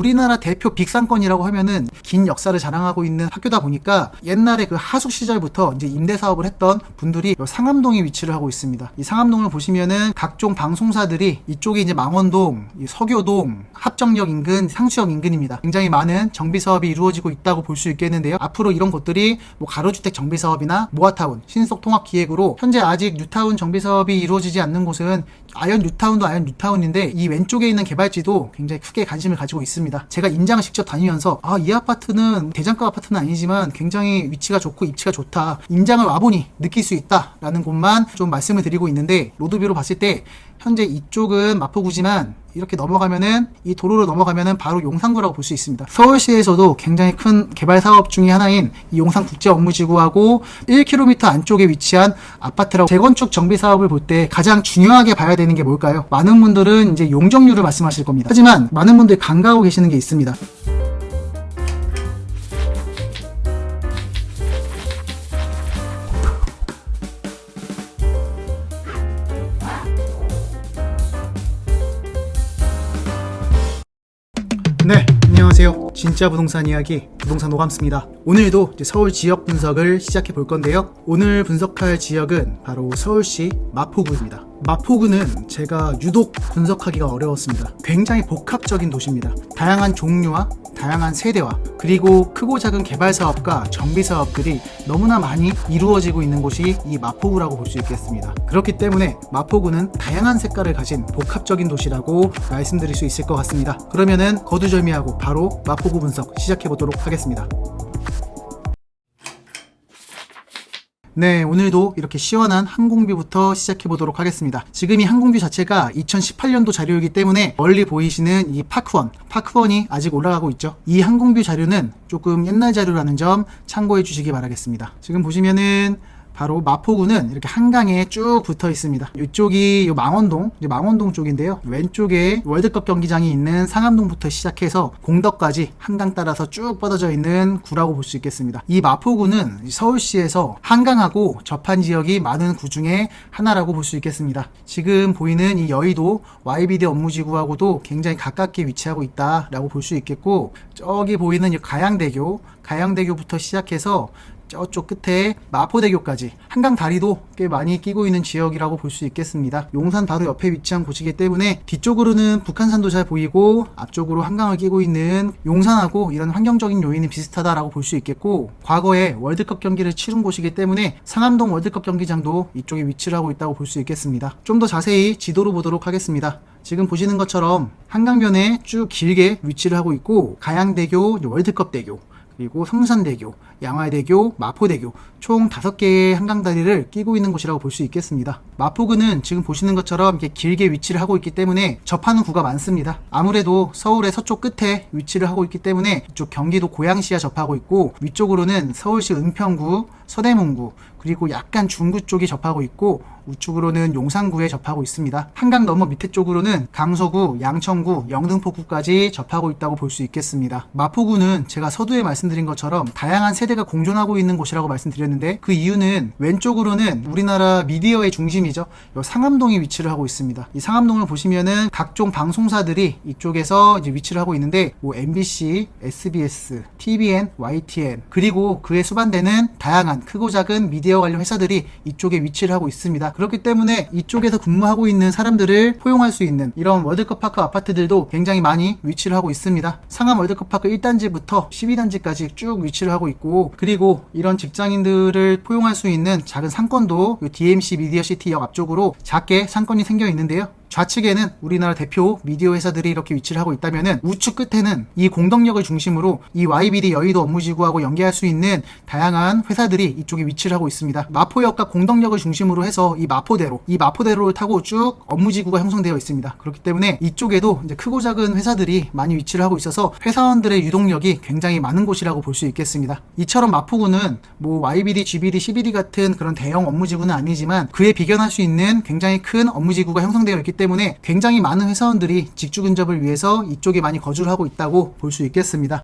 우리나라 대표 빅상권이라고 하면은 긴 역사를 자랑하고 있는 학교다 보니까 옛날에 그 하숙 시절부터 이제 임대 사업을 했던 분들이 요 상암동에 위치를 하고 있습니다. 이 상암동을 보시면은 각종 방송사들이 이쪽이 이제 망원동, 이 서교동, 합정역 인근, 상수역 인근입니다. 굉장히 많은 정비 사업이 이루어지고 있다고 볼 수 있겠는데요. 앞으로 이런 곳들이 뭐 가로주택 정비 사업이나 모아타운, 신속 통합 기획으로 현재 아직 뉴타운 정비 사업이 이루어지지 않는 곳은 아연 뉴타운도 아연 뉴타운인데 이 왼쪽에 있는 개발지도 굉장히 크게 관심을 가지고 있습니다. 제가 임장을 직접 다니면서 아 이 아파트는 대장가 아파트는 아니지만 굉장히 위치가 좋고 입지가 좋다. 임장을 와보니 느낄 수 있다라는 곳만 좀 말씀을 드리고 있는데 로드뷰로 봤을 때 현재 이쪽은 마포구지만 이렇게 넘어가면은 이 도로를 넘어가면은 바로 용산구라고 볼 수 있습니다. 서울시에서도 굉장히 큰 개발 사업 중의 하나인 이 용산 국제 업무지구하고 1km 안쪽에 위치한 아파트라고 재건축 정비 사업을 볼 때 가장 중요하게 봐야 되는 게 뭘까요? 많은 분들은 이제 용적률을 말씀하실 겁니다. 하지만 많은 분들이 간과하고 계시는 게 있습니다. 진짜 부동산 이야기 부동산 오감스입니다. 오늘도 서울 지역 분석을 시작해 볼 건데요. 오늘 분석할 지역은 바로 서울시 마포구입니다. 마포구는 제가 유독 분석하기가 어려웠습니다. 굉장히 복합적인 도시입니다. 다양한 종류와 다양한 세대와 그리고 크고 작은 개발 사업과 정비 사업들이 너무나 많이 이루어지고 있는 곳이 이 마포구라고 볼 수 있겠습니다. 그렇기 때문에 마포구는 다양한 색깔을 가진 복합적인 도시라고 말씀드릴 수 있을 것 같습니다. 그러면은 거두절미하고 바로 마포구 분석 시작해 보도록 하겠습니다. 네, 오늘도 이렇게 시원한 항공뷰부터 시작해 보도록 하겠습니다. 지금 이 항공뷰 자체가 2018년도 자료이기 때문에 멀리 보이시는 이 파크원, 파크원이 아직 올라가고 있죠. 이 항공뷰 자료는 조금 옛날 자료라는 점 참고해 주시기 바라겠습니다. 지금 보시면은 바로 마포구는 이렇게 한강에 쭉 붙어 있습니다. 이쪽이 요 망원동, 이제 망원동 쪽인데요. 왼쪽에 월드컵 경기장이 있는 상암동부터 시작해서 공덕까지 한강 따라서 쭉 뻗어져 있는 구라고 볼 수 있겠습니다. 이 마포구는 서울시에서 한강하고 접한 지역이 많은 구 중에 하나라고 볼 수 있겠습니다. 지금 보이는 이 여의도 YBD 업무지구하고도 굉장히 가깝게 위치하고 있다라고 볼 수 있겠고 저기 보이는 이 가양대교, 가양대교부터 시작해서 저쪽 끝에 마포대교까지 한강 다리도 꽤 많이 끼고 있는 지역이라고 볼 수 있겠습니다. 용산 바로 옆에 위치한 곳이기 때문에 뒤쪽으로는 북한산도 잘 보이고 앞쪽으로 한강을 끼고 있는 용산하고 이런 환경적인 요인이 비슷하다라고 볼 수 있겠고 과거에 월드컵 경기를 치른 곳이기 때문에 상암동 월드컵 경기장도 이쪽에 위치를 하고 있다고 볼 수 있겠습니다. 좀 더 자세히 지도로 보도록 하겠습니다. 지금 보시는 것처럼 한강변에 쭉 길게 위치를 하고 있고 가양대교, 월드컵 대교 그리고 성산대교, 양화대교, 마포대교 총 5개의 한강다리를 끼고 있는 곳이라고 볼 수 있겠습니다. 마포구는 지금 보시는 것처럼 이렇게 길게 위치를 하고 있기 때문에 접하는 구가 많습니다. 아무래도 서울의 서쪽 끝에 위치를 하고 있기 때문에 이쪽 경기도 고양시와 접하고 있고 위쪽으로는 서울시 은평구, 서대문구 그리고 약간 중구 쪽이 접하고 있고 우측으로는 용산구에 접하고 있습니다. 한강 너머 밑에 쪽으로는 강서구, 양천구, 영등포구까지 접하고 있다고 볼 수 있겠습니다. 마포구는 제가 서두에 말씀드린 것처럼 다양한 세대가 공존하고 있는 곳이라고 말씀드렸는데 그 이유는 왼쪽으로는 우리나라 미디어의 중심이죠. 요 상암동에 위치를 하고 있습니다. 이 상암동을 보시면은 각종 방송사들이 이쪽에서 이제 위치를 하고 있는데 뭐 MBC, SBS, TVN, YTN 그리고 그에 수반되는 다양한 크고 작은 미디어 관련 회사들이 이쪽에 위치를 하고 있습니다. 그렇기 때문에 이쪽에서 근무하고 있는 사람들을 포용할 수 있는 이런 월드컵 파크 아파트들도 굉장히 많이 위치를 하고 있습니다. 상암 월드컵 파크 1단지부터 12단지까지 쭉 위치를 하고 있고 그리고 이런 직장인들을 포용할 수 있는 작은 상권도 요 DMC 미디어 시티 역 앞쪽으로 작게 상권이 생겨 있는데요. 좌측에는 우리나라 대표 미디어 회사들이 이렇게 위치를 하고 있다면은 우측 끝에는 이 공덕역을 중심으로 이 YBD 여의도 업무지구하고 연계할 수 있는 다양한 회사들이 이쪽에 위치를 하고 있습니다. 마포역과 공덕역을 중심으로 해서 이 마포대로, 이 마포대로를 타고 쭉 업무지구가 형성되어 있습니다. 그렇기 때문에 이쪽에도 이제 크고 작은 회사들이 많이 위치를 하고 있어서 회사원들의 유동력이 굉장히 많은 곳이라고 볼 수 있겠습니다. 이처럼 마포구는 뭐 YBD, GBD, CBD 같은 그런 대형 업무지구는 아니지만 그에 비견할 수 있는 굉장히 큰 업무지구가 형성되어 있기 때문에 굉장히 많은 회사원들이 직주 근접을 위해서 이쪽에 많이 거주를 하고 있다고 볼 수 있겠습니다.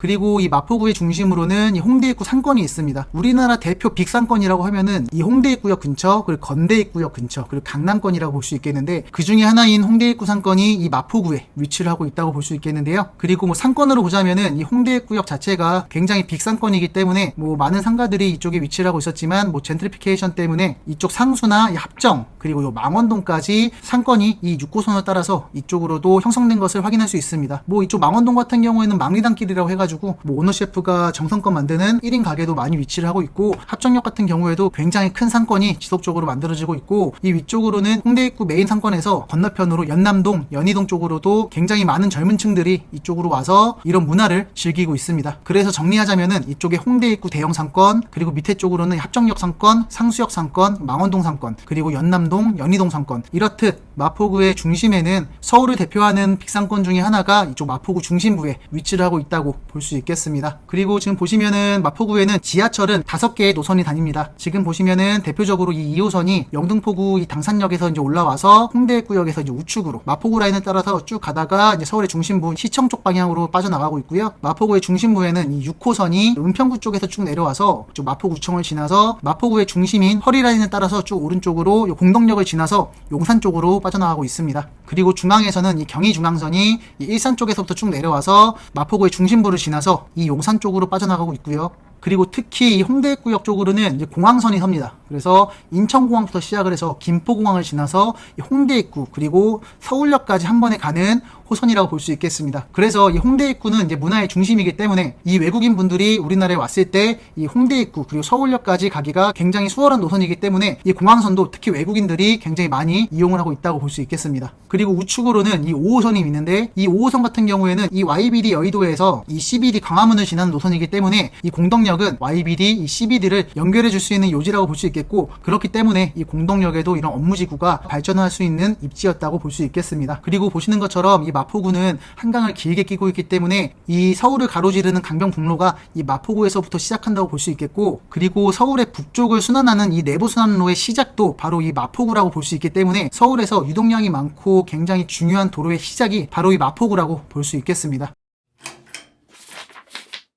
그리고 이 마포구의 중심으로는 이 홍대 입구 상권이 있습니다. 우리나라 대표 빅상권이라고 하면은 이 홍대 입구역 근처, 그리고 건대 입구역 근처, 그리고 강남권이라고 볼 수 있겠는데 그 중에 하나인 홍대 입구 상권이 이 마포구에 위치를 하고 있다고 볼 수 있겠는데요. 그리고 뭐 상권으로 보자면은 이 홍대 입구역 자체가 굉장히 빅상권이기 때문에 뭐 많은 상가들이 이쪽에 위치를 하고 있었지만 뭐 젠트리피케이션 때문에 이쪽 상수나 이 합정 그리고 요 망원동까지 상권이 이 6호선을 따라서 이쪽으로도 형성된 것을 확인할 수 있습니다. 뭐 이쪽 망원동 같은 경우에는 망리단길이라고 해가지고 뭐 오너 셰프가 정성껏 만드는 1인 가게도 많이 위치를 하고 있고 합정역 같은 경우에도 굉장히 큰 상권이 지속적으로 만들어지고 있고 이 위쪽으로는 홍대 입구 메인 상권에서 건너편으로 연남동, 연희동 쪽으로도 굉장히 많은 젊은 층들이 이쪽으로 와서 이런 문화를 즐기고 있습니다. 그래서 정리하자면은 이쪽에 홍대 입구 대형 상권, 그리고 밑에 쪽으로는 합정역 상권, 상수역 상권, 망원동 상권, 그리고 연남동, 연희동 상권 이렇듯 마포구의 중심에는 서울을 대표하는 빅상권 중에 하나가 이쪽 마포구 중심부에 위치를 하고 있다고 볼수 있겠습니다. 그리고 지금 보시면은 마포구에는 지하철은 다섯 개의 노선이 다닙니다. 지금 보시면은 대표적으로 이 2호선이 영등포구 이 당산역에서 이제 올라와서 홍대 구역에서 이제 우측으로 마포구 라인을 따라서 쭉 가다가 이제 서울의 중심부 시청 쪽 방향으로 빠져나가고 있고요. 마포구의 중심부에는 이 6호선이 은평구 쪽에서 쭉 내려와서 쭉 마포구청을 지나서 마포구의 중심인 허리 라인을 따라서 쭉 오른쪽으로 요 공덕역을 지나서 용산 쪽으로 빠져나가고 있습니다. 그리고 중앙에서는 이 경의중앙선이 이 일산 쪽에서부터 쭉 내려와서 마포구의 중심부를 지나서 이 용산 쪽으로 빠져나가고 있고요. 그리고 특히 이 홍대구역 쪽으로는 공항선이 섭니다. 그래서 인천공항부터 시작을 해서 김포공항을 지나서 이 홍대 입구 그리고 서울역까지 한 번에 가는 호선이라고 볼 수 있겠습니다. 그래서 이 홍대 입구는 이제 문화의 중심이기 때문에 이 외국인 분들이 우리나라에 왔을 때 이 홍대 입구 그리고 서울역까지 가기가 굉장히 수월한 노선이기 때문에 이 공항선도 특히 외국인들이 굉장히 많이 이용을 하고 있다고 볼 수 있겠습니다. 그리고 우측으로는 이 5호선이 있는데 이 5호선 같은 경우에는 이 YBD 여의도에서 이 CBD 광화문을 지나는 노선이기 때문에 이 공덕역은 YBD 이 CBD를 연결해 줄 수 있는 요지라고 볼 수 있겠고 그렇기 때문에 이 공덕역에도 이런 업무지구가 발전할 수 있는 입지였다고 볼 수 있겠습니다. 그리고 보시는 것처럼 이 마포구는 한강을 길게 끼고 있기 때문에 이 서울을 가로지르는 강변북로가 이 마포구에서부터 시작한다고 볼 수 있겠고 그리고 서울의 북쪽을 순환하는 이 내부순환로의 시작도 바로 이 마포구라고 볼 수 있기 때문에 서울에서 유동량이 많고 굉장히 중요한 도로의 시작이 바로 이 마포구라고 볼 수 있겠습니다.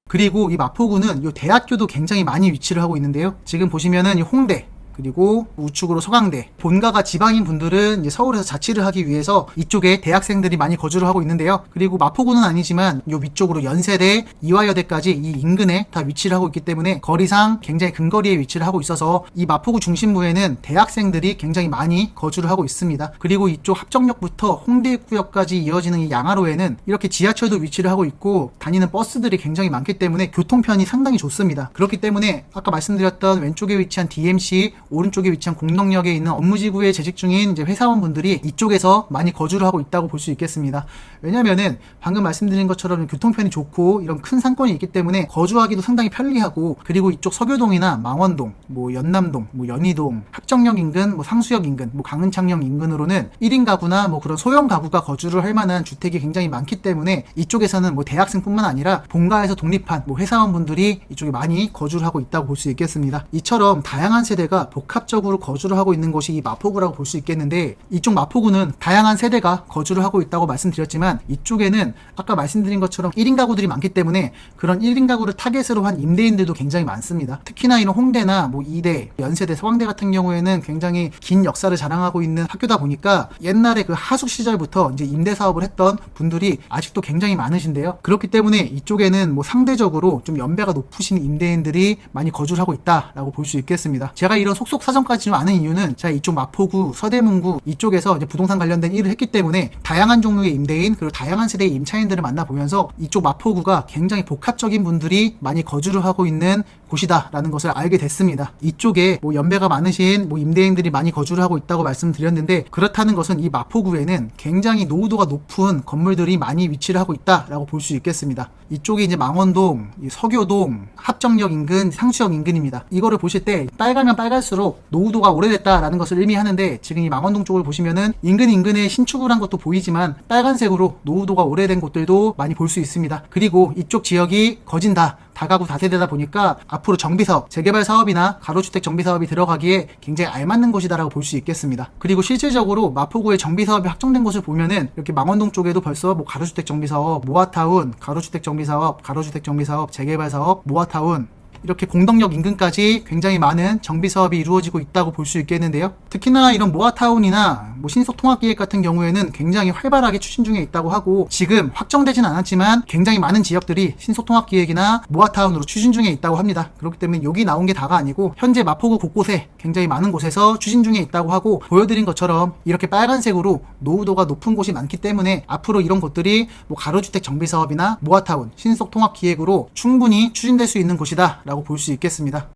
그리고 이 마포구는 이 대학교도 굉장히 많이 위치를 하고 있는데요. 지금 보시면은 이 홍대, 그리고 우측으로 서강대 본가가 지방인 분들은 서울에서 자취를 하기 위해서 이쪽에 대학생들이 많이 거주를 하고 있는데요. 그리고 마포구는 아니지만 요 위쪽으로 연세대, 이화여대까지 이 인근에 다 위치를 하고 있기 때문에 거리상 굉장히 근거리에 위치를 하고 있어서 이 마포구 중심부에는 대학생들이 굉장히 많이 거주를 하고 있습니다. 그리고 이쪽 합정역부터 홍대 구역까지 이어지는 이 양화로에는 이렇게 지하철도 위치를 하고 있고 다니는 버스들이 굉장히 많기 때문에 교통편이 상당히 좋습니다. 그렇기 때문에 아까 말씀드렸던 왼쪽에 위치한 DMC 오른쪽에 위치한 공덕역에 있는 업무지구에 재직 중인 이제 회사원분들이 이쪽에서 많이 거주를 하고 있다고 볼 수 있겠습니다. 왜냐면은 방금 말씀드린 것처럼 교통편이 좋고 이런 큰 상권이 있기 때문에 거주하기도 상당히 편리하고 그리고 이쪽 서교동이나 망원동, 뭐 연남동, 뭐 연희동, 합정역 인근, 뭐 상수역 인근, 뭐 강은창역 인근으로는 1인 가구나 뭐 그런 소형 가구가 거주를 할 만한 주택이 굉장히 많기 때문에 이쪽에서는 뭐 대학생뿐만 아니라 본가에서 독립한 뭐 회사원분들이 이쪽에 많이 거주를 하고 있다고 볼 수 있겠습니다. 이처럼 다양한 세대가 복 합적으로 거주를 하고 있는 곳이 이 마포구라고 볼 수 있겠는데 이쪽 마포구는 다양한 세대가 거주를 하고 있다고 말씀드렸지만 이쪽에는 아까 말씀드린 것처럼 1인 가구들이 많기 때문에 그런 1인 가구를 타겟으로 한 임대인들도 굉장히 많습니다. 특히나 이런 홍대나 뭐 이대, 연세대, 서강대 같은 경우에는 굉장히 긴 역사를 자랑하고 있는 학교다 보니까 옛날에 그 하숙 시절부터 이제 임대 사업을 했던 분들이 아직도 굉장히 많으신데요. 그렇기 때문에 이쪽에는 뭐 상대적으로 좀 연배가 높으신 임대인들이 많이 거주를 하고 있다라고 볼 수 있겠습니다. 제가 이런 속속 사정까지 좀 아는 이유는 제가 이쪽 마포구, 서대문구 이쪽에서 이제 부동산 관련된 일을 했기 때문에 다양한 종류의 임대인 그리고 다양한 세대의 임차인들을 만나보면서 이쪽 마포구가 굉장히 복합적인 분들이 많이 거주를 하고 있는 곳이다라는 것을 알게 됐습니다. 이쪽에 뭐 연배가 많으신 뭐 임대인들이 많이 거주를 하고 있다고 말씀드렸는데 그렇다는 것은 이 마포구에는 굉장히 노후도가 높은 건물들이 많이 위치를 하고 있다라고 볼 수 있겠습니다. 이쪽이 이제 망원동, 이 서교동, 합정역 인근, 상수역 인근입니다. 이거를 보실 때 빨가면 빨갈수록 노후도가 오래됐다라는 것을 의미하는데 지금 이 망원동 쪽을 보시면은 인근 인근에 신축을 한 것도 보이지만 빨간색으로 노후도가 오래된 곳들도 많이 볼 수 있습니다. 그리고 이쪽 지역이 거진다. 다가구 다세대다 보니까 앞으로 정비사업, 재개발 사업이나 가로주택 정비사업이 들어가기에 굉장히 알맞는 곳이다라고 볼 수 있겠습니다. 그리고 실질적으로 마포구의 정비사업이 확정된 곳을 보면은 이렇게 망원동 쪽에도 벌써 뭐 가로주택 정비사업, 모아타운, 가로주택 정비사업, 가로주택 정비사업, 재개발 사업, 모아타운 이렇게 공덕역 인근까지 굉장히 많은 정비 사업이 이루어지고 있다고 볼 수 있겠는데요. 특히나 이런 모아타운이나 뭐 신속 통합 기획 같은 경우에는 굉장히 활발하게 추진 중에 있다고 하고 지금 확정되진 않았지만 굉장히 많은 지역들이 신속 통합 기획이나 모아타운으로 추진 중에 있다고 합니다. 그렇기 때문에 여기 나온 게 다가 아니고 현재 마포구 곳곳에 굉장히 많은 곳에서 추진 중에 있다고 하고 보여드린 것처럼 이렇게 빨간색으로 노후도가 높은 곳이 많기 때문에 앞으로 이런 곳들이 뭐 가로주택 정비 사업이나 모아타운 신속 통합 기획으로 충분히 추진될 수 있는 곳이다. 라고 볼 수 있겠습니다.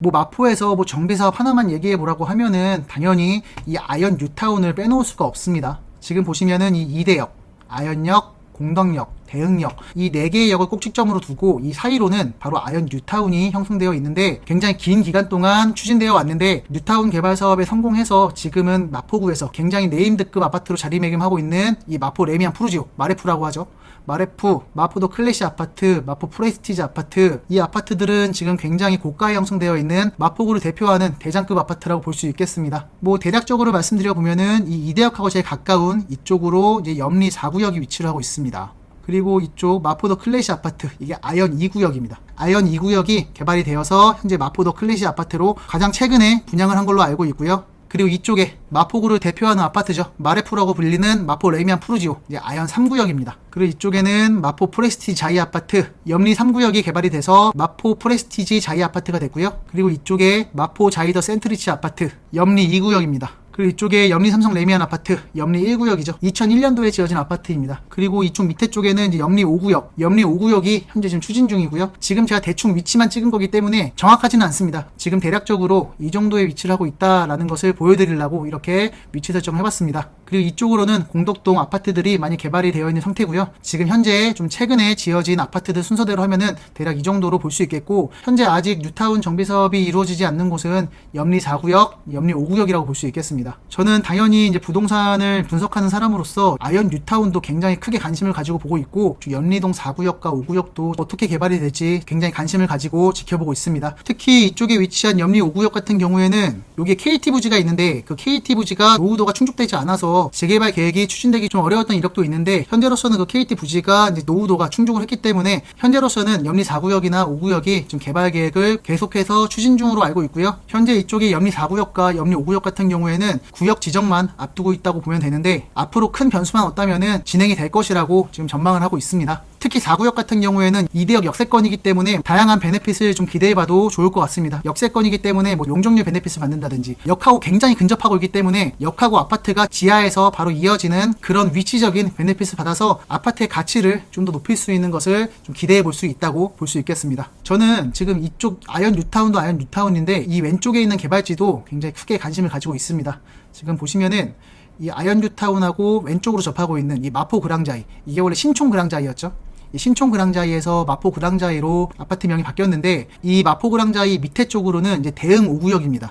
뭐 마포에서 뭐 정비 사업 하나만 얘기해 보라고 하면은 당연히 이 아현 뉴타운을 빼놓을 수가 없습니다. 지금 보시면은 이 이대역, 아현역, 공덕역, 대흥역 이네 개의 역을 꼭지점으로 두고 이 사이로는 바로 아현 뉴타운이 형성되어 있는데 굉장히 긴 기간 동안 추진되어 왔는데 뉴타운 개발 사업에 성공해서 지금은 마포구에서 굉장히 네임드급 아파트로 자리매김하고 있는 이 마포 레미안 푸르지오 마레프라고 하죠. 마레프, 마포도 클래시 아파트, 마포 프레스티지 아파트 이 아파트들은 지금 굉장히 고가에 형성되어 있는 마포구를 대표하는 대장급 아파트라고 볼 수 있겠습니다. 뭐 대략적으로 말씀드려 보면은 이 이대역하고 제일 가까운 이쪽으로 이제 염리 4구역이 위치를 하고 있습니다. 그리고 이쪽 마포더 클래시 아파트 이게 아현 2구역입니다. 아현 2구역이 개발이 되어서 현재 마포더 클래시 아파트로 가장 최근에 분양을 한 걸로 알고 있고요. 그리고 이쪽에 마포구를 대표하는 아파트죠. 마레프라고 불리는 마포 레미안 푸르지오 이제 아현 3구역입니다. 그리고 이쪽에는 마포 프레스티지 자이 아파트 염리 3구역이 개발이 돼서 마포 프레스티지 자이 아파트가 됐고요. 그리고 이쪽에 마포 자이더 센트리치 아파트 염리 2구역입니다. 그리고 이쪽에 염리 삼성 레미안 아파트 염리 1구역이죠. 2001년도에 지어진 아파트입니다. 그리고 이쪽 밑에 쪽에는 이제 염리 5구역, 염리 5구역이 현재 지금 추진 중이고요. 지금 제가 대충 위치만 찍은 거기 때문에 정확하지는 않습니다. 지금 대략적으로 이 정도의 위치를 하고 있다라는 것을 보여드리려고 이렇게 위치 설정을 해봤습니다. 그리고 이쪽으로는 공덕동 아파트들이 많이 개발이 되어 있는 상태고요. 지금 현재 좀 최근에 지어진 아파트들 순서대로 하면은 대략 이 정도로 볼 수 있겠고 현재 아직 뉴타운 정비 사업이 이루어지지 않는 곳은 염리 4구역, 염리 5구역이라고 볼 수 있겠습니다. 저는 당연히 이제 부동산을 분석하는 사람으로서 아현 뉴타운도 굉장히 크게 관심을 가지고 보고 있고 연리동 4구역과 5구역도 어떻게 개발이 될지 굉장히 관심을 가지고 지켜보고 있습니다. 특히 이쪽에 위치한 염리 5구역 같은 경우에는 여기에 KT 부지가 있는데 그 KT 부지가 노후도가 충족되지 않아서 재개발 계획이 추진되기 좀 어려웠던 이력도 있는데 현재로서는 그 KT 부지가 이제 노후도가 충족을 했기 때문에 현재로서는 염리 4구역이나 5구역이 좀 개발 계획을 계속해서 추진 중으로 알고 있고요. 현재 이쪽에 염리 4구역과 염리 5구역 같은 경우에는 구역 지정만 앞두고 있다고 보면 되는데 앞으로 큰 변수만 없다면은 진행이 될 것이라고 지금 전망을 하고 있습니다. 특히 4구역 같은 경우에는 2대역 역세권이기 때문에 다양한 베네핏을 좀 기대해봐도 좋을 것 같습니다. 역세권이기 때문에 뭐 용적률 베네핏을 받는다든지 역하고 굉장히 근접하고 있기 때문에 역하고 아파트가 지하에서 바로 이어지는 그런 위치적인 베네핏을 받아서 아파트의 가치를 좀 더 높일 수 있는 것을 좀 기대해 볼 수 있다고 볼 수 있겠습니다. 저는 지금 이쪽 아현 뉴타운도 아현 뉴타운인데 이 왼쪽에 있는 개발지도 굉장히 크게 관심을 가지고 있습니다. 지금 보시면은 이 아현 뉴타운하고 왼쪽으로 접하고 있는 이 마포 그랑자이 이게 원래 신촌 그랑자이였죠. 이 신촌 그랑자이에서 마포 그랑자이로 아파트명이 바뀌었는데 이 마포 그랑자이 밑에 쪽으로는 이제 대흥 5구역입니다.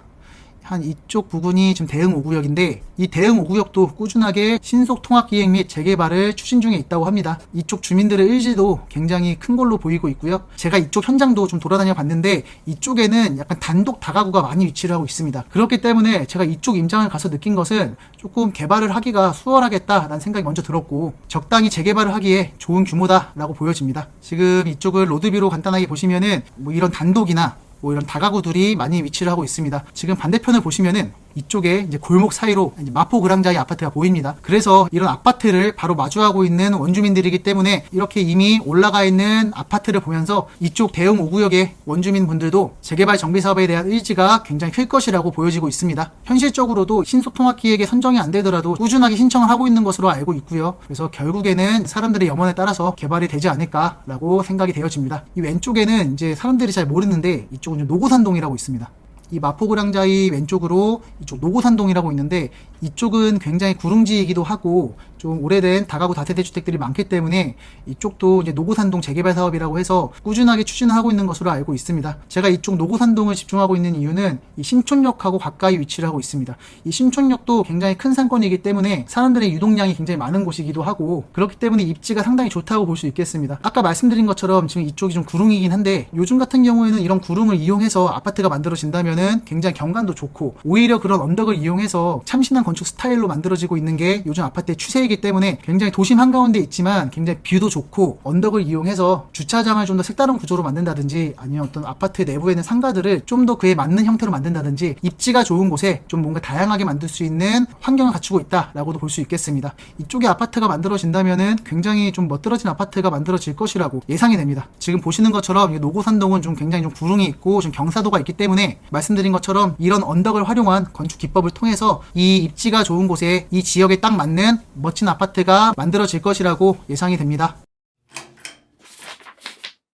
한 이쪽 부분이 지금 대흥 5구역인데 이 대흥 5구역도 꾸준하게 신속 통합 기획 및 재개발을 추진 중에 있다고 합니다. 이쪽 주민들의 의지도 굉장히 큰 걸로 보이고 있고요. 제가 이쪽 현장도 좀 돌아다녀 봤는데 이쪽에는 약간 단독 다가구가 많이 위치를 하고 있습니다. 그렇기 때문에 제가 이쪽 임장을 가서 느낀 것은 조금 개발을 하기가 수월하겠다라는 생각이 먼저 들었고 적당히 재개발을 하기에 좋은 규모다라고 보여집니다. 지금 이쪽을 로드뷰로 간단하게 보시면은 뭐 이런 단독이나 뭐 이런 다가구들이 많이 위치를 하고 있습니다. 지금 반대편을 보시면은 이쪽에 이제 골목 사이로 이제 마포 그랑자이 아파트가 보입니다. 그래서 이런 아파트를 바로 마주하고 있는 원주민들이기 때문에 이렇게 이미 올라가 있는 아파트를 보면서 이쪽 대형 5구역의 원주민 분들도 재개발 정비 사업에 대한 의지가 굉장히 클 것이라고 보여지고 있습니다. 현실적으로도 신속통합 기획에 선정이 안 되더라도 꾸준하게 신청을 하고 있는 것으로 알고 있고요. 그래서 결국에는 사람들의 염원에 따라서 개발이 되지 않을까라고 생각이 되어집니다. 이 왼쪽에는 이제 사람들이 잘 모르는데 이쪽은 노고산동이라고 있습니다. 이 마포그랑자이 왼쪽으로 이쪽 노고산동이라고 있는데 이쪽은 굉장히 구릉지이기도 하고 좀 오래된 다가구 다세대 주택들이 많기 때문에 이쪽도 이제 노구산동 재개발 사업이라고 해서 꾸준하게 추진하고 있는 것으로 알고 있습니다. 제가 이쪽 노구산동을 집중하고 있는 이유는 이 신촌역하고 가까이 위치를 하고 있습니다. 이 신촌역도 굉장히 큰 상권이기 때문에 사람들의 유동량이 굉장히 많은 곳이기도 하고 그렇기 때문에 입지가 상당히 좋다고 볼 수 있겠습니다. 아까 말씀드린 것처럼 지금 이쪽이 좀 구릉이긴 한데 요즘 같은 경우에는 이런 구릉을 이용해서 아파트가 만들어진다면은 굉장히 경관도 좋고 오히려 그런 언덕을 이용해서 참신한 건축 스타일로 만들어지고 있는 게 요즘 아파트의 추세이기 때문에 굉장히 도심 한가운데 있지만 굉장히 뷰도 좋고 언덕을 이용해서 주차장을 좀 더 색다른 구조로 만든다든지 아니면 어떤 아파트 내부에 있는 상가들을 좀 더 그에 맞는 형태로 만든다든지 입지가 좋은 곳에 좀 뭔가 다양하게 만들 수 있는 환경을 갖추고 있다라고도 볼 수 있겠습니다. 이쪽에 아파트가 만들어진다면은 굉장히 좀 멋들어진 아파트가 만들어질 것이라고 예상이 됩니다. 지금 보시는 것처럼 이 노고산동은 좀 굉장히 좀 구릉이 있고 좀 경사도가 있기 때문에 말씀드린 것처럼 이런 언덕을 활용한 건축 기법을 통해서 이 입지 가 좋은 곳에 이 지역에 딱 맞는 멋진 아파트가 만들어질 것이라고 예상이 됩니다.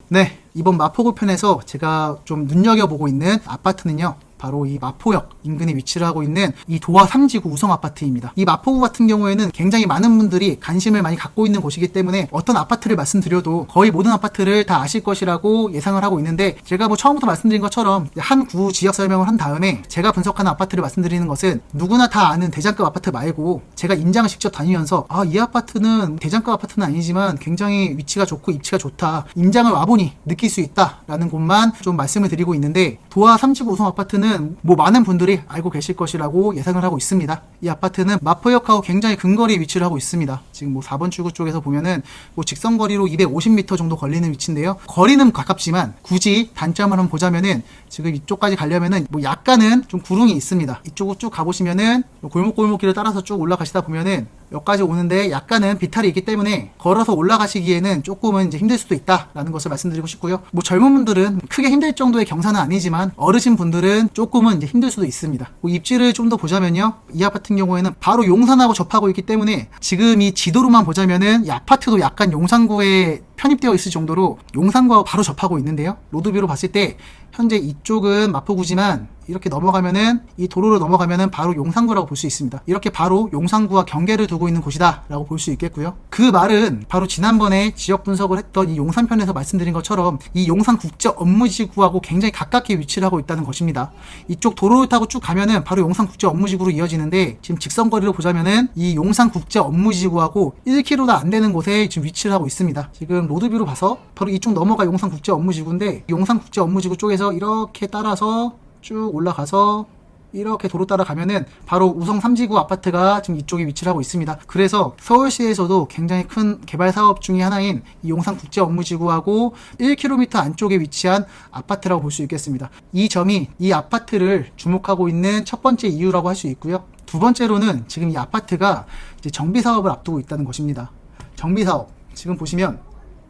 네, 이번 마포구 편에서 제가 좀 눈여겨보고 있는 아파트는요. 바로 이 마포역 인근에 위치를 하고 있는 이 도화 3지구 우성 아파트입니다. 이 마포구 같은 경우에는 굉장히 많은 분들이 관심을 많이 갖고 있는 곳이기 때문에 어떤 아파트를 말씀드려도 거의 모든 아파트를 다 아실 것이라고 예상을 하고 있는데 제가 뭐 처음부터 말씀드린 것처럼 한 구 지역 설명을 한 다음에 제가 분석하는 아파트를 말씀드리는 것은 누구나 다 아는 대장급 아파트 말고 제가 임장을 직접 다니면서 아 이 아파트는 대장급 아파트는 아니지만 굉장히 위치가 좋고 입지가 좋다 임장을 와보니 느낄 수 있다라는 곳만 좀 말씀을 드리고 있는데 도화 3지구 우성 아파트는 뭐 많은 분들이 알고 계실 것이라고 예상을 하고 있습니다. 이 아파트는 마포역하고 굉장히 근거리에 위치를 하고 있습니다. 지금 뭐 4번 출구 쪽에서 보면은 뭐 직선 거리로 250m 정도 걸리는 위치인데요. 거리는 가깝지만 굳이 단점을 한번 보자면은 지금 이쪽까지 가려면은 뭐 약간은 좀 구릉이 있습니다. 이쪽으로 쭉 가보시면은 뭐 골목골목길을 따라서 쭉 올라가시다 보면은 여기까지 오는데 약간은 비탈이 있기 때문에 걸어서 올라가시기에는 조금은 이제 힘들 수도 있다라는 것을 말씀드리고 싶고요. 뭐 젊은 분들은 크게 힘들 정도의 경사는 아니지만 어르신 분들은 조금은 이제 힘들 수도 있습니다. 뭐 입지를 좀 더 보자면요. 이 아파트 같은 경우에는 바로 용산하고 접하고 있기 때문에 지금 이 지도로만 보자면은 이 아파트도 약간 용산구에 편입되어 있을 정도로 용산구와 바로 접하고 있는데요. 로드뷰로 봤을 때 현재 이쪽은 마포구지만 이렇게 넘어가면은 이 도로를 넘어가면은 바로 용산구라고 볼 수 있습니다. 이렇게 바로 용산구와 경계를 두고 있는 곳이다라고 볼 수 있겠고요. 그 말은 바로 지난번에 지역 분석을 했던 이 용산편에서 말씀드린 것처럼 이 용산 국제 업무지구하고 굉장히 가깝게 위치를 하고 있다는 것입니다. 이쪽 도로를 타고 쭉 가면은 바로 용산 국제 업무지구로 이어지는데 지금 직선거리로 보자면은 이 용산 국제 업무지구하고 1km도 안 되는 곳에 지금 위치를 하고 있습니다. 지금 로드뷰로 봐서 바로 이쪽 넘어가 용산 국제 업무지구인데 용산 국제 업무지구 쪽에서 이렇게 따라서 쭉 올라가서 이렇게 도로 따라 가면은 바로 우성 3지구 아파트가 지금 이쪽에 위치를 하고 있습니다. 그래서 서울시에서도 굉장히 큰 개발 사업 중의 하나인 이 용산 국제 업무 지구하고 1km 안쪽에 위치한 아파트라고 볼 수 있겠습니다. 이 점이 이 아파트를 주목하고 있는 첫 번째 이유라고 할 수 있고요. 두 번째로는 지금 이 아파트가 정비 사업을 앞두고 있다는 것입니다. 정비 사업 지금 보시면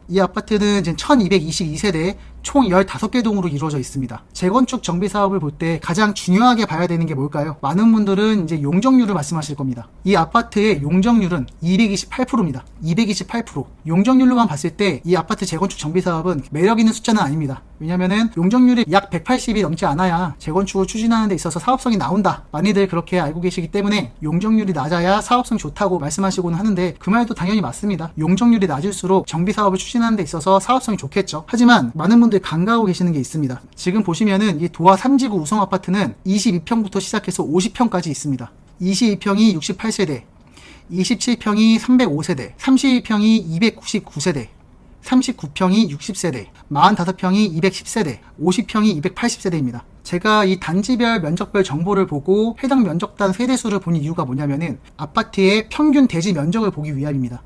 이 아파트는 지금 1222세대 총 15개 동으로 이루어져 있습니다. 재건축 정비 사업을 볼 때 가장 중요하게 봐야 되는 게 뭘까요? 많은 분들은 이제 용적률을 말씀하실 겁니다. 이 아파트의 용적률은 228%입니다. 228%. 용적률로만 봤을 때 이 아파트 재건축 정비 사업은 매력 있는 숫자는 아닙니다. 왜냐면은 용적률이 약 180이 넘지 않아야 재건축을 추진하는 데 있어서 사업성이 나온다. 많이들 그렇게 알고 계시기 때문에 용적률이 낮아야 사업성이 좋다고 말씀하시고는 하는데 그 말도 당연히 맞습니다. 용적률이 낮을수록 정비 사업을 추진하는 데 있어서 사업성이 좋겠죠. 하지만 많은 분들 이 간과하고 계시는 게 있습니다. 지금 보시면은 이 도화 3지구 우성 아파트는 22평부터 시작해서 50평까지 있습니다. 22평이 68세대, 27평이 305세대, 32평이 299세대, 39평이 60세대, 45평이 210세대, 50평이 280세대입니다. 제가 이 단지별 면적별 정보를 보고 해당 면적단 세대수를 본 이유가 뭐냐면은 아파트의 평균 대지 면적을 보기 위함입니다.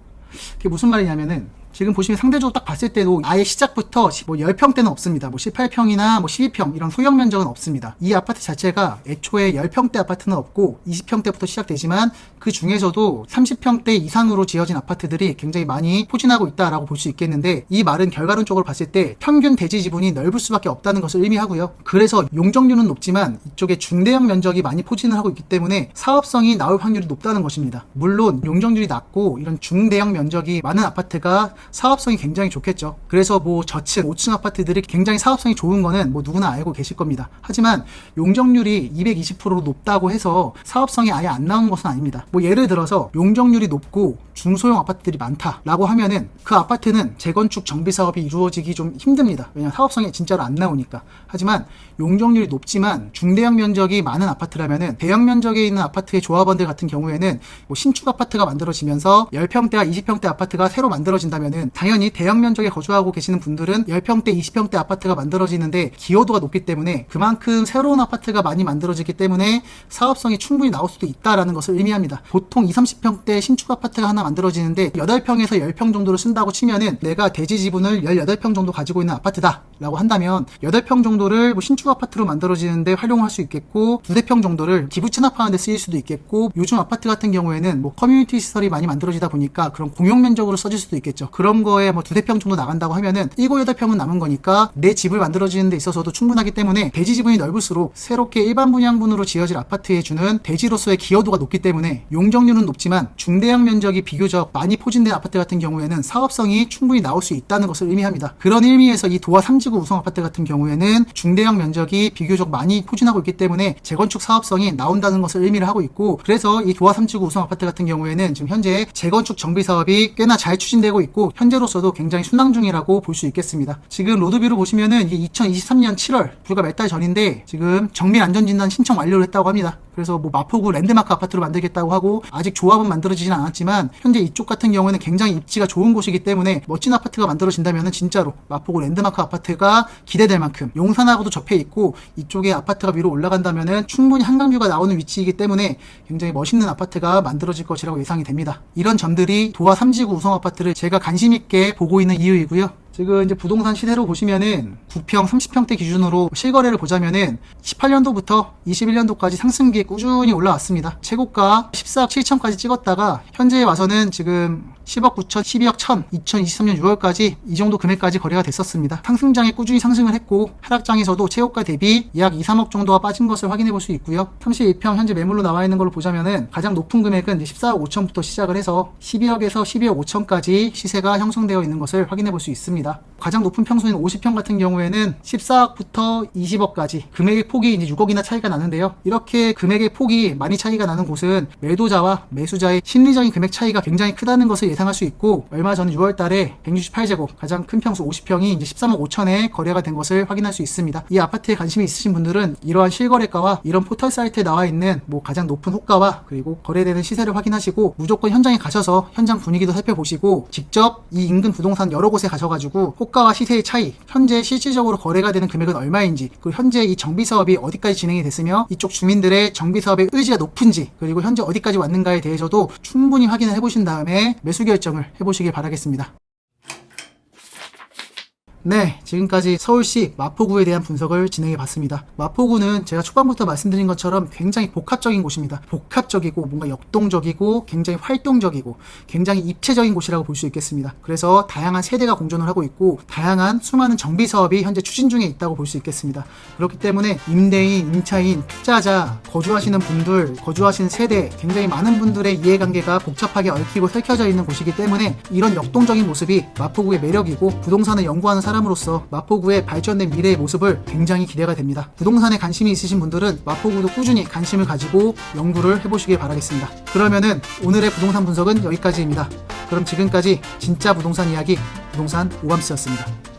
그게 무슨 말이냐면은 지금 보시면 상대적으로 딱 봤을 때도 아예 시작부터 뭐 10평대는 없습니다. 뭐 18평이나 뭐 12평 이런 소형 면적은 없습니다. 이 아파트 자체가 애초에 10평대 아파트는 없고 20평대부터 시작되지만 그 중에서도 30평대 이상으로 지어진 아파트들이 굉장히 많이 포진하고 있다라고 볼 수 있겠는데 이 말은 결과론적으로 봤을 때 평균 대지 지분이 넓을 수밖에 없다는 것을 의미하고요. 그래서 용적률은 높지만 이쪽에 중대형 면적이 많이 포진을 하고 있기 때문에 사업성이 나올 확률이 높다는 것입니다. 물론 용적률이 낮고 이런 중대형 면적이 많은 아파트가 사업성이 굉장히 좋겠죠. 그래서 뭐 저층, 5층 아파트들이 굉장히 사업성이 좋은 거는 뭐 누구나 알고 계실 겁니다. 하지만 용적률이 220%로 높다고 해서 사업성이 아예 안 나오는 것은 아닙니다. 뭐 예를 들어서 용적률이 높고 중소형 아파트들이 많다라고 하면은 그 아파트는 재건축 정비 사업이 이루어지기 좀 힘듭니다. 왜냐하면 사업성이 진짜로 안 나오니까. 하지만 용적률이 높지만 중대형 면적이 많은 아파트라면은 대형 면적에 있는 아파트의 조합원들 같은 경우에는 뭐 신축 아파트가 만들어지면서 10평대와 20평대 아파트가 새로 만들어진다면은 당연히 대형 면적에 거주하고 계시는 분들은 10평대, 20평대 아파트가 만들어지는데 기여도가 높기 때문에 그만큼 새로운 아파트가 많이 만들어지기 때문에 사업성이 충분히 나올 수도 있다라는 것을 의미합니다. 보통 20, 30평대 신축 아파트가 하나 만들어지는데 8평에서 10평 정도를 쓴다고 치면은 내가 대지 지분을 18평 정도 가지고 있는 아파트다 라고 한다면 8평 정도를 뭐 신축 아파트로 만들어지는데 활용할 수 있겠고 두세 평 정도를 기부 체납하는 데 쓰일 수도 있겠고 요즘 아파트 같은 경우에는 뭐 커뮤니티 시설이 많이 만들어지다 보니까 그런 공용 면적으로 써질 수도 있겠죠. 거에 뭐 두세 평 정도 나간다고 하면은 7, 8평은 남은 거니까 내 집을 만들어지는 데 있어서도 충분하기 때문에 대지 지분이 넓을수록 새롭게 일반 분양분으로 지어질 아파트에 주는 대지로서의 기여도가 높기 때문에 용적률은 높지만 중대형 면적이 비교적 많이 포진된 아파트 같은 경우에는 사업성이 충분히 나올 수 있다는 것을 의미합니다. 그런 의미에서 이 도화 3지구 우성 아파트 같은 경우에는 중대형 면적이 비교적 많이 포진하고 있기 때문에 재건축 사업성이 나온다는 것을 의미를 하고 있고 그래서 이 도화 3지구 우성 아파트 같은 경우에는 지금 현재 재건축 정비 사업이 꽤나 잘 추진되고 있고 현재로서도 굉장히 순항 중이라고 볼 수 있겠습니다. 지금 로드뷰로 보시면은 이게 2023년 7월 불과 몇 달 전인데 지금 정밀 안전 진단 신청 완료를 했다고 합니다. 그래서 뭐 마포구 랜드마크 아파트로 만들겠다고 하고 아직 조합은 만들어지진 않았지만 현재 이쪽 같은 경우에는 굉장히 입지가 좋은 곳이기 때문에 멋진 아파트가 만들어진다면 진짜로 마포구 랜드마크 아파트가 기대될 만큼 용산하고도 접해 있고 이쪽에 아파트가 위로 올라간다면 충분히 한강뷰가 나오는 위치이기 때문에 굉장히 멋있는 아파트가 만들어질 것이라고 예상이 됩니다. 이런 점들이 도화 3지구 우성 아파트를 제가 관심 있게 보고 있는 이유이고요. 지금 이제 부동산 시세로 보시면은 9평, 30평대 기준으로 실거래를 보자면은 18년도부터 21년도까지 상승기에 꾸준히 올라왔습니다. 최고가 14억 7천까지 찍었다가 현재에 와서는 지금 10억 9천, 12억 1천, 2023년 6월까지 이 정도 금액까지 거래가 됐었습니다. 상승장에 꾸준히 상승을 했고 하락장에서도 최고가 대비 약 2, 3억 정도가 빠진 것을 확인해 볼 수 있고요. 32평 현재 매물로 나와 있는 걸로 보자면은 가장 높은 금액은 14억 5천부터 시작을 해서 12억에서 12억 5천까지 시세가 형성되어 있는 것을 확인해 볼 수 있습니다. 가장 높은 평수인 50평 같은 경우에는 14억부터 20억까지 금액의 폭이 이제 6억이나 차이가 나는데요. 이렇게 금액의 폭이 많이 차이가 나는 곳은 매도자와 매수자의 심리적인 금액 차이가 굉장히 크다는 것을 예상할 수 있고 얼마 전 6월 달에 168제곱 가장 큰 평수 50평이 이제 13억 5천에 거래가 된 것을 확인할 수 있습니다. 이 아파트에 관심이 있으신 분들은 이러한 실거래가와 이런 포털 사이트에 나와 있는 뭐 가장 높은 호가와 그리고 거래되는 시세를 확인하시고 무조건 현장에 가셔서 현장 분위기도 살펴보시고 직접 이 인근 부동산 여러 곳에 가셔가지고 호가와 시세의 차이, 현재 실질적으로 거래가 되는 금액은 얼마인지, 그리고 현재 이 정비 사업이 어디까지 진행이 됐으며 이쪽 주민들의 정비 사업의 의지가 높은지, 그리고 현재 어디까지 왔는가에 대해서도 충분히 확인을 해보신 다음에 매수 결정을 해보시길 바라겠습니다. 네, 지금까지 서울시 마포구에 대한 분석을 진행해 봤습니다. 마포구는 제가 초반부터 말씀드린 것처럼 굉장히 복합적인 곳입니다. 복합적이고 뭔가 역동적이고 굉장히 활동적이고 굉장히 입체적인 곳이라고 볼 수 있겠습니다. 그래서 다양한 세대가 공존을 하고 있고 다양한 수많은 정비 사업이 현재 추진 중에 있다고 볼 수 있겠습니다. 그렇기 때문에 임대인, 임차인, 투자자, 거주하시는 분들, 거주하시는 세대 굉장히 많은 분들의 이해관계가 복잡하게 얽히고 설켜져 있는 곳이기 때문에 이런 역동적인 모습이 마포구의 매력이고 부동산을 연구하는 사람으로서 마포구의 발전된 미래의 모습을 굉장히 기대가 됩니다. 부동산에 관심이 있으신 분들은 마포구도 꾸준히 관심을 가지고 연구를 해보시길 바라겠습니다. 그러면은 오늘의 부동산 분석은 여기까지입니다. 그럼 지금까지 진짜 부동산 이야기 부동산 오감스였습니다.